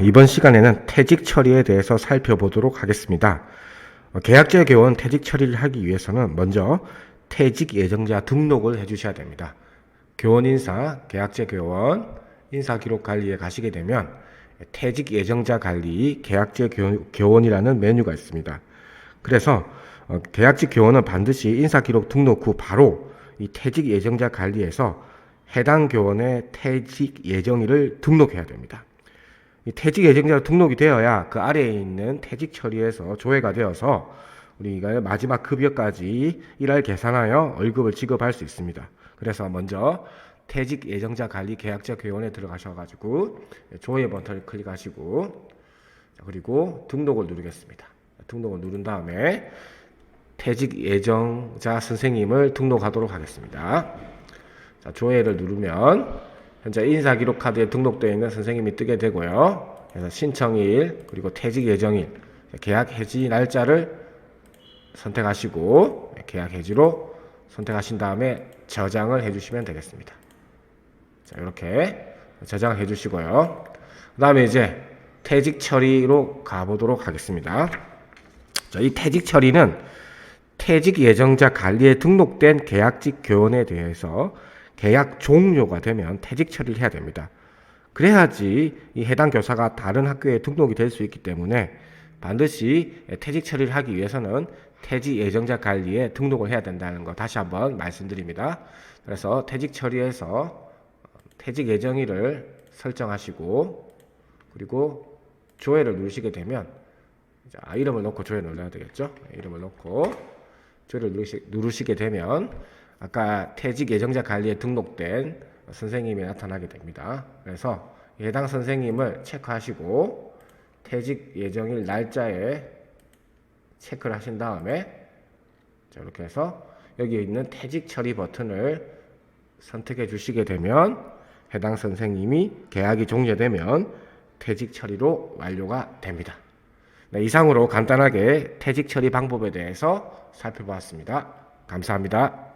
이번 시간에는 퇴직 처리에 대해서 살펴보도록 하겠습니다. 어, 계약제 교원 퇴직 처리를 하기 위해서는 먼저 퇴직 예정자 등록을 해주셔야 됩니다. 교원 인사, 계약제 교원, 인사 기록 관리에 가시게 되면 퇴직 예정자 관리, 계약제 교, 교원이라는 메뉴가 있습니다. 그래서 어, 계약직 교원은 반드시 인사 기록 등록 후 바로 이 퇴직 예정자 관리에서 해당 교원의 퇴직 예정일을 등록해야 됩니다. 이 퇴직 예정자로 등록이 되어야 그 아래에 있는 퇴직 처리에서 조회가 되어서 우리가 마지막 급여까지 일할 계산하여 월급을 지급할 수 있습니다. 그래서 먼저 퇴직 예정자 관리 계약자 교원에 들어가셔가지고 조회 버튼을 클릭하시고 자, 그리고 등록을 누르겠습니다. 등록을 누른 다음에 퇴직 예정자 선생님을 등록하도록 하겠습니다. 자, 조회를 누르면 현재 인사기록 카드에 등록되어 있는 선생님이 뜨게 되고요. 그래서 신청일 그리고 퇴직 예정일 계약 해지 날짜를 선택하시고 계약 해지로 선택하신 다음에 저장을 해주시면 되겠습니다. 자 이렇게 저장해 주시고요. 그 다음에 이제 퇴직 처리로 가보도록 하겠습니다. 자, 이 퇴직 처리는 퇴직 예정자 관리에 등록된 계약직 교원에 대해서 계약 종료가 되면 퇴직 처리를 해야 됩니다. 그래야지 이 해당 교사가 다른 학교에 등록이 될 수 있기 때문에 반드시 퇴직 처리를 하기 위해서는 퇴직 예정자 관리에 등록을 해야 된다는 거 다시 한번 말씀드립니다. 그래서 퇴직 처리에서 퇴직 예정일을 설정하시고 그리고 조회를 누르시게 되면 자, 이름을 넣고 조회 눌러야 되겠죠? 이름을 넣고 조회를 누르시, 누르시게 되면 아까 퇴직 예정자 관리에 등록된 선생님이 나타나게 됩니다. 그래서 해당 선생님을 체크하시고 퇴직 예정일 날짜에 체크를 하신 다음에 자, 이렇게 해서 여기 있는 퇴직 처리 버튼을 선택해 주시게 되면 해당 선생님이 계약이 종료되면 퇴직 처리로 완료가 됩니다. 네, 이상으로 간단하게 퇴직 처리 방법에 대해서 살펴보았습니다. 감사합니다.